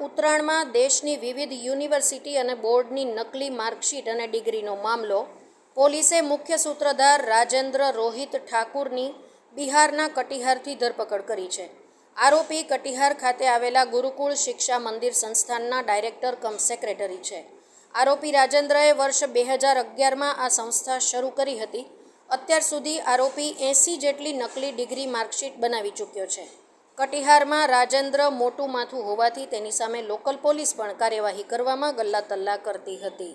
ઉત્તરાયણમાં દેશની વિવિધ યુનિવર્સિટી અને બોર્ડની નકલી માર્કશીટ અને ડિગ્રીનો મામલો, પોલીસે મુખ્ય સૂત્રધાર રાજેન્દ્ર રોહિત ઠાકુરની બિહારના કટિહારથી ધરપકડ કરી છે. આરોપી કટિહાર ખાતે આવેલા ગુરુકુળ શિક્ષા મંદિર સંસ્થાનના ડાયરેક્ટર કમ સેક્રેટરી છે. આરોપી રાજેન્દ્રએ વર્ષ બે હજાર અગિયારમાં આ સંસ્થા શરૂ કરી હતી. અત્યાર સુધી આરોપી એંસી જેટલી નકલી ડિગ્રી માર્કશીટ બનાવી ચૂક્યો છે. કટિહારમાં રાજેન્દ્ર મોટું માથું હોવાથી તેની સામે લોકલ પોલીસ પણ કાર્યવાહી કરવામાં ગલ્લા તલ્લા કરતી હતી.